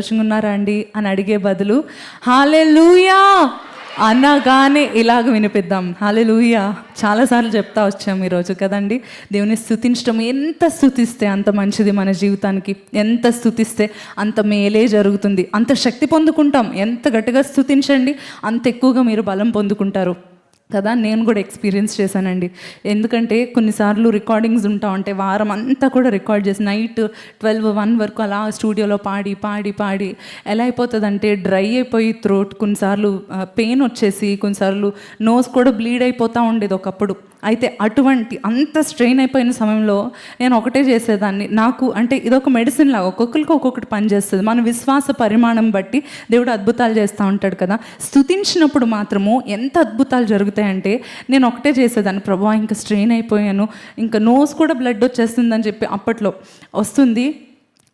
ఉన్నారా అండి? అని అడిగే బదులు హాలే లూయా అనగానే ఇలాగ వినిపిద్దాం. హాలే లూయా చాలాసార్లు చెప్తా వచ్చాం ఈరోజు కదండి. దేవుని స్థుతించడం ఎంత స్థుతిస్తే అంత మంచిది మన జీవితానికి. ఎంత స్థుతిస్తే అంత మేలే జరుగుతుంది. అంత శక్తి పొందుకుంటాం. ఎంత గట్టిగా స్థుతించండి అంత ఎక్కువగా మీరు బలం పొందుకుంటారు. కదా నేను కూడా ఎక్స్పీరియన్స్ చేశానండి. ఎందుకంటే కొన్నిసార్లు రికార్డింగ్స్ ఉంటా ఉంటే వారం అంతా కూడా రికార్డ్ చేసి నైట్ ట్వెల్వ్ వన్ వరకు అలా స్టూడియోలో పాడి పాడి పాడి ఎలా అయిపోతుందంటే డ్రై అయిపోయి థ్రోట్ కొన్నిసార్లు పెయిన్ వచ్చేసి కొన్నిసార్లు నోస్ కూడా బ్లీడ్ అయిపోతూ ఉండేది ఒకప్పుడు. అయితే అటువంటి అంత స్ట్రెయిన్ అయిపోయిన సమయంలో నేను ఒకటే చేసేదాన్ని. నాకు అంటే ఇదొక మెడిసిన్ లాగా ఒక్కొక్కరికి ఒక్కొక్కటి పనిచేస్తుంది మన విశ్వాస పరిమాణం బట్టి దేవుడు అద్భుతాలు చేస్తూ ఉంటాడు కదా. స్తుతించినప్పుడు మాత్రము ఎంత అద్భుతాలు జరుగుతాయంటే నేను ఒకటే చేసేదాన్ని. ప్రభా ఇంకా స్ట్రెయిన్ అయిపోయాను. ఇంకా నోస్ కూడా బ్లడ్ వచ్చేస్తుందని చెప్పి అప్పట్లో వస్తుంది.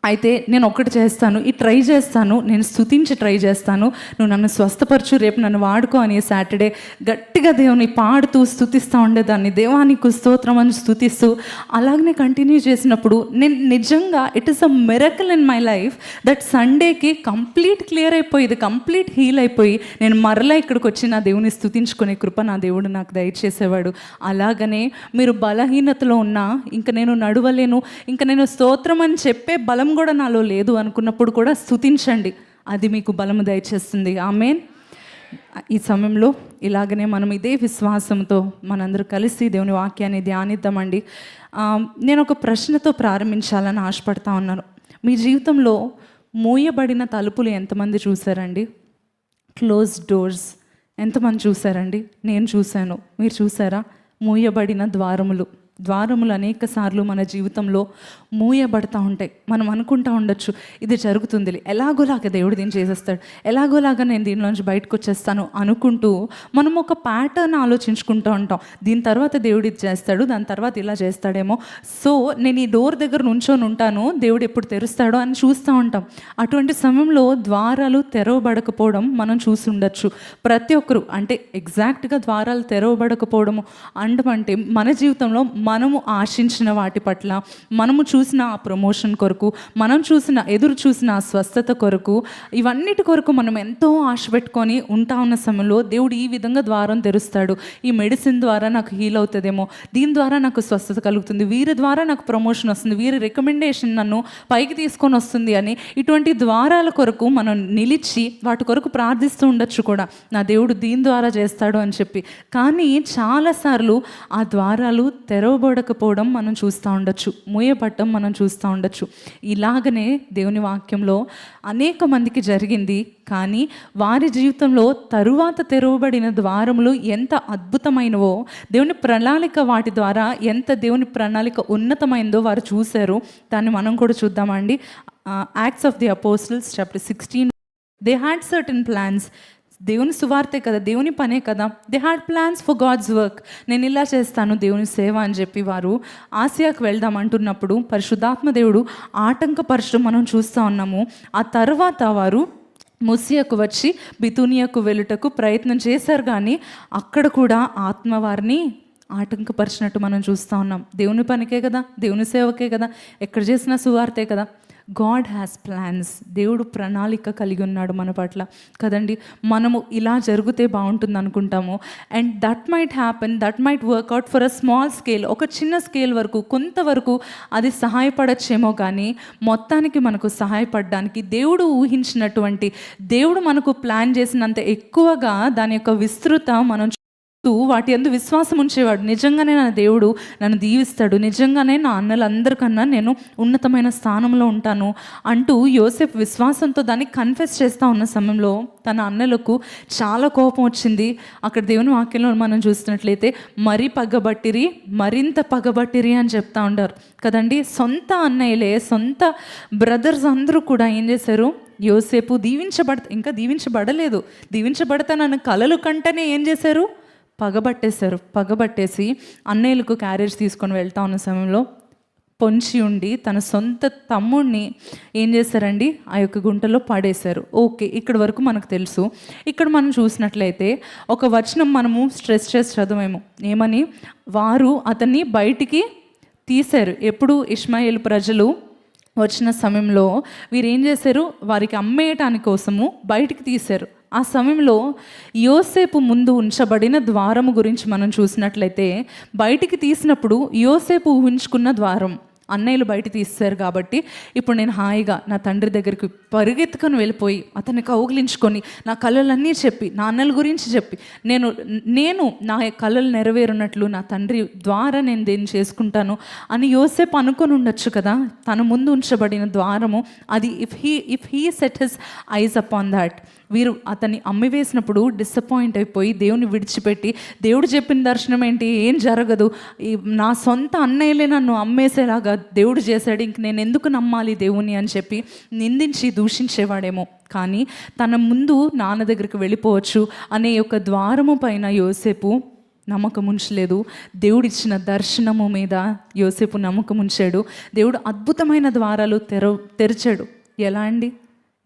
అయితే నేను ఒకటి చేస్తాను. ఈ ట్రై చేస్తాను. నేను స్థుతించి ట్రై చేస్తాను. నువ్వు నన్ను స్వస్థపరచు. రేపు నన్ను వాడుకో అని సాటర్డే గట్టిగా దేవుని పాడుతూ స్థుతిస్తూ ఉండేదాన్ని. దేవానికి స్తోత్రం అని స్థుతిస్తూ అలాగనే కంటిన్యూ చేసినప్పుడు నేను నిజంగా it is a miracle in my life that సండేకి complete clear అయిపోయింది కంప్లీట్ హీల్ అయిపోయి నేను మరలా ఇక్కడికి వచ్చి నా దేవుని స్థుతించుకునే కృప నా దేవుడు నాకు దయచేసేవాడు. అలాగనే మీరు బలహీనతలో ఉన్నా ఇంకా నేను నడవలేను ఇంకా నేను స్తోత్రం అని చెప్పే బలం కూడా నాలో లేదు అనుకున్నప్పుడు కూడా స్థుతించండి అది మీకు బలము దయచేస్తుంది. ఆమెన్. ఈ సమయంలో ఇలాగనే మనం ఇదే విశ్వాసంతో మనందరూ కలిసి దేవుని వాక్యాన్ని ధ్యానిద్దామండి. నేను ఒక ప్రశ్నతో ప్రారంభించాలని ఆశపడతా ఉన్నాను. మీ జీవితంలో మూయబడిన తలుపులు ఎంతమంది చూసారండి? క్లోజ్ డోర్స్ ఎంతమంది చూసారండి? నేను చూశాను. మీరు చూసారా? మూయబడిన ద్వారములు. ద్వారములు అనేక సార్లు మన జీవితంలో మూయబడతా ఉంటాయి. మనం అనుకుంటా ఉండొచ్చు ఇది జరుగుతుంది. ఎలాగోలాగా దేవుడు దీన్ని చేసేస్తాడు. ఎలాగోలాగా నేను దీనిలోంచి బయటకు వచ్చేస్తాను అనుకుంటూ మనం ఒక ప్యాటర్న్ ఆలోచించుకుంటూ ఉంటాం. దీని తర్వాత దేవుడు ఇది చేస్తాడు దాని తర్వాత ఇలా చేస్తాడేమో. సో నేను ఈ డోర్ దగ్గర నుంచొని ఉంటాను దేవుడు ఎప్పుడు తెరుస్తాడో అని చూస్తూ ఉంటాం. అటువంటి సమయంలో ద్వారాలు తెరవబడకపోవడం మనం చూసుండొచ్చు ప్రతి ఒక్కరు అంటే ఎగ్జాక్ట్గా ద్వారాలు తెరవబడకపోవడము అంటే మన జీవితంలో మనము ఆశించిన వాటి పట్ల మనము చూసిన ఆ ప్రమోషన్ కొరకు మనం చూసిన ఎదురు చూసిన ఆ స్వస్థత కొరకు ఇవన్నిటి కొరకు మనం ఎంతో ఆశ పెట్టుకొని ఉంటా ఉన్న సమయంలో దేవుడు ఈ విధంగా ద్వారం తెరుస్తాడు. ఈ మెడిసిన్ ద్వారా నాకు హీల్ అవుతుందేమో దీని ద్వారా నాకు స్వస్థత కలుగుతుంది వీరి ద్వారా నాకు ప్రమోషన్ వస్తుంది వీరి రికమెండేషన్ నన్ను పైకి తీసుకొని వస్తుంది అని ఇటువంటి ద్వారాల కొరకు మనం నిలిచి వాటి కొరకు ప్రార్థిస్తూ ఉండొచ్చు కూడా. నా దేవుడు దీని ద్వారా చేస్తాడు అని చెప్పి. కానీ చాలాసార్లు ఆ ద్వారాలు తెరవబడకపోవడం మనం చూస్తూ ఉండొచ్చు. మూయబట్టం మనం చూస్తూ ఉండొచ్చు. ఇలాగనే దేవుని వాక్యంలో అనేక మందికి జరిగింది. కానీ వారి జీవితంలో తరువాత తెరవబడిన ద్వారములు ఎంత అద్భుతమైనవో దేవుని ప్రణాళిక వాటి ద్వారా ఎంత దేవుని ప్రణాళిక ఉన్నతమైందో వారు చూశారు. దాన్ని మనం కూడా చూద్దామండి. Acts of the Apostles chapter sixteen they had certain plans దేవుని సువార్తే కదా దేవుని పనే కదా. They had plans for God's work నేను ఇలా చేస్తాను దేవుని సేవ అని చెప్పి వారు ఆసియాకు వెళ్దాం అంటున్నప్పుడు పరిశుద్ధాత్మ దేవుడు ఆటంకపరచడం మనం చూస్తూ ఉన్నాము. ఆ తర్వాత వారు ముసియకు వచ్చి బితునియకు వెళ్ళుటకు ప్రయత్నం చేశారు కానీ అక్కడ కూడా ఆత్మ వారిని ఆటంకపరిచినట్టు మనం చూస్తూ ఉన్నాం. దేవుని పనికే కదా దేవుని సేవకే కదా ఎక్కడ చేసినా సువార్తే కదా. గాడ్ హ్యాస్ ప్లాన్స్ దేవుడు ప్రణాళిక కలిగి ఉన్నాడు మన పట్ల. కదండి? మనము ఇలా జరిగితే బాగుంటుంది అనుకుంటాము. And that might happen that might work out for a small scale ఒక చిన్న స్కేల్ వరకు కొంతవరకు అది సహాయపడచ్చేమో కానీ మొత్తానికి మనకు సహాయపడడానికి దేవుడు ఊహించినటువంటి దేవుడు మనకు ప్లాన్ చేసినంత ఎక్కువగా దాని యొక్క విస్తృత మనం వాటి అందు విశ్వాసం ఉంచేవాడు. నిజంగానే నా దేవుడు నన్ను దీవిస్తాడు. నిజంగానే నా అన్నలందరికన్నా నేను ఉన్నతమైన స్థానంలో ఉంటాను అంటూ యోసెఫ్ విశ్వాసంతో దాన్ని కన్ఫెస్ చేస్తూ ఉన్న సమయంలో తన అన్నలకు చాలా కోపం వచ్చింది. అక్కడ దేవుని వాక్యంలో మనం చూస్తున్నట్లయితే మరీ పగబట్టిరి మరింత పగబట్టిరి అని చెప్తా ఉంటారు కదండి? సొంత అన్నయ్యలే సొంత బ్రదర్స్ అందరూ కూడా ఏం చేశారు? యోసేపు దీవించబడ ఇంకా దీవించబడలేదు. దీవించబడతానన్న కలలు కంటేనే ఏం చేశారు? పగబట్టేశారు. పగబట్టేసి అన్నయ్యలకు క్యారేజ్ తీసుకొని వెళ్తా ఉన్న సమయంలో పొంచి ఉండి తన సొంత తమ్ముడిని ఏం చేశారండి? ఆ యొక్క గుంటలో పడేశారు. ఓకే ఇక్కడ వరకు మనకు తెలుసు. ఇక్కడ మనం చూసినట్లయితే ఒక వచనం మనము స్ట్రెస్ చేసి చదవేమో. ఏమని? వారు అతన్ని బయటికి తీశారు. ఎప్పుడు? ఇస్మాయిల్ ప్రజలు వచ్చిన సమయంలో వీరు ఏం చేశారు? వారికి అమ్మేయటాని కోసము బయటికి తీశారు. ఆ సమయంలో యోసేపు ముందు ఉంచబడిన ద్వారము గురించి మనం చూసినట్లయితే బయటికి తీసినప్పుడు యోసేపు ఊహించుకున్న ద్వారం అన్నయ్యలు బయట తీస్తారు కాబట్టి ఇప్పుడు నేను హాయిగా నా తండ్రి దగ్గరికి పరిగెత్తుకొని వెళ్ళిపోయి అతన్ని కౌగిలించుకొని నా కళలన్నీ చెప్పి నా అన్నల గురించి చెప్పి నేను నేను నా కళలు నెరవేరున్నట్లు నా తండ్రి ద్వారా నేను దేన్ని చేసుకుంటాను అని యోసేపు అనుకొని ఉండొచ్చు కదా? తన ముందు ఉంచబడిన ద్వారము అది if he if he set his eyes upon that వీరు అతన్ని అమ్మివేసినప్పుడు డిసప్పాయింట్ అయిపోయి దేవుని విడిచిపెట్టి దేవుడు చెప్పిన దర్శనం ఏంటి? ఏం జరగదు. ఈ నా సొంత అన్నయ్యలే నన్ను అమ్మేసేలాగా దేవుడు చేశాడు. ఇంక నేను ఎందుకు నమ్మాలి దేవుని అని చెప్పి నిందించి దూషించేవాడేమో. కానీ తన ముందు నాన్న దగ్గరికి వెళ్ళిపోవచ్చు అనే యొక్క ద్వారము పైన యోసేపు నమ్మకం ఉంచలేదు దేవుడిచ్చిన దర్శనము మీద యోసేపు నమ్మకం ఉంచాడు దేవుడు అద్భుతమైన ద్వారాలు తెర తెరిచాడు. ఎలా అండి?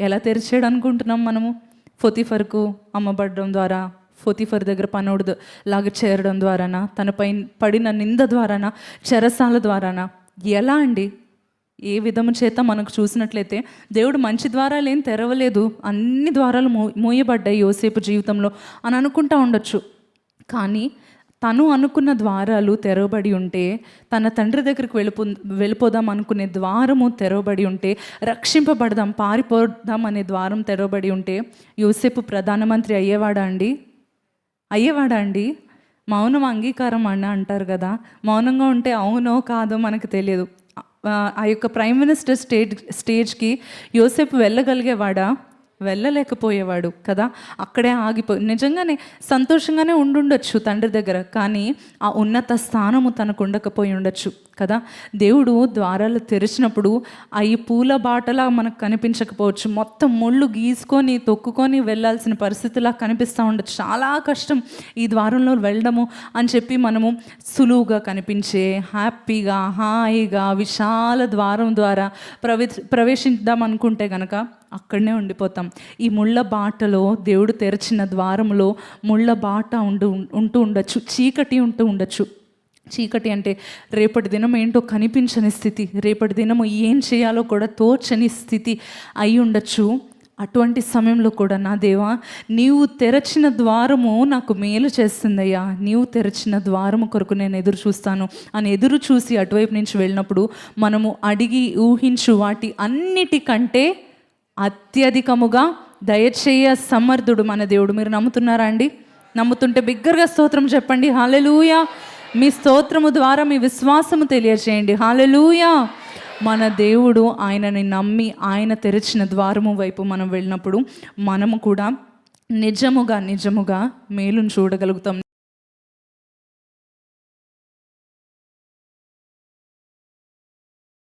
ఎలా తెరిచాడు అనుకుంటున్నాం మనము? ఫొతిఫర్కు అమ్మబడడం ద్వారా ఫొతిఫర్ దగ్గర పనోడు లాగా చేరడం ద్వారానా తనపై పడిన నింద ద్వారానా చెరసాల ద్వారానా? ఎలా అండి? ఏ విధము చేత మనకు చూసినట్లయితే దేవుడు మంచి ద్వారాలు ఏం తెరవలేదు. అన్ని ద్వారాలు మూ మూయబడ్డాయి యోసేపు జీవితంలో అని అనుకుంటా ఉండొచ్చు. కానీ తను అనుకున్న ద్వారాలు తెరవబడి ఉంటే తన తండ్రి దగ్గరికి వెళ్ళిపో వెళ్ళిపోదాం అనుకునే ద్వారము తెరవబడి ఉంటే రక్షింపబడదాం పారిపోదాం అనే ద్వారం తెరవబడి ఉంటే యూసేపు ప్రధానమంత్రి అయ్యేవాడా అండి? అయ్యేవాడా అండి? మౌనం అంగీకారం అన్న అంటారు కదా. మౌనంగా ఉంటే అవునో కాదో మనకు తెలియదు. ఆ ఆ యొక్క ప్రైమ్ మినిస్టర్ స్టేజ్ స్టేజ్కి యోసేపు వెళ్ళగలిగేవాడా? వెళ్ళలేకపోయేవాడు కదా. అక్కడే ఆగిపోయి నిజంగానే సంతోషంగానే ఉండుండొచ్చు తండ్రి దగ్గర కానీ ఆ ఉన్నత స్థానము తనకు ఉండకపోయి ఉండొచ్చు కదా. దేవుడు ద్వారాలు తెరిచినప్పుడు అవి పూల బాటలా మనకు కనిపించకపోవచ్చు. మొత్తం ముళ్ళు గీసుకొని తొక్కుకొని వెళ్ళాల్సిన పరిస్థితిలా కనిపిస్తూ ఉండొచ్చు. చాలా కష్టం ఈ ద్వారంలో వెళ్ళడము అని చెప్పి మనము సులువుగా కనిపించే హ్యాపీగా హాయిగా విశాల ద్వారం ద్వారా ప్రవే ప్రవేశిద్దాం అనుకుంటే కనుక అక్కడనే ఉండిపోతాం. ఈ ముళ్ళ బాటలో దేవుడు తెరిచిన ద్వారంలో ముళ్ళ బాట ఉండు ఉంటూ ఉండొచ్చు చీకటి ఉంటూ ఉండొచ్చు. చీకటి అంటే రేపటి దినం ఏంటో కనిపించని స్థితి రేపటి దినము ఏం చేయాలో కూడా తోచని స్థితి అయి ఉండొచ్చు. అటువంటి సమయంలో కూడా నా దేవా నీవు తెరచిన ద్వారము నాకు మేలు చేస్తుందయ్యా. నీవు తెరచిన ద్వారము కొరకు నేను ఎదురు చూస్తాను. అని ఎదురు చూసి అటువైపు నుంచి వెళ్ళినప్పుడు మనము అడిగి ఊహించు వాటి అన్నిటికంటే అత్యధికముగా దయచేయ సమర్థుడు మన దేవుడు. మీరు నమ్ముతున్నారా అండి? నమ్ముతుంటే బిగ్గరగా స్తోత్రం చెప్పండి. హాలెలూయ మీ స్తోత్రము ద్వారా మీ విశ్వాసము తెలియజేయండి హాలెలూయ మన దేవుడు ఆయనని నమ్మి ఆయన తెరిచిన ద్వారము వైపు మనం వెళ్ళినప్పుడు మనము కూడా నిజముగా నిజముగా మేలును చూడగలుగుతాం.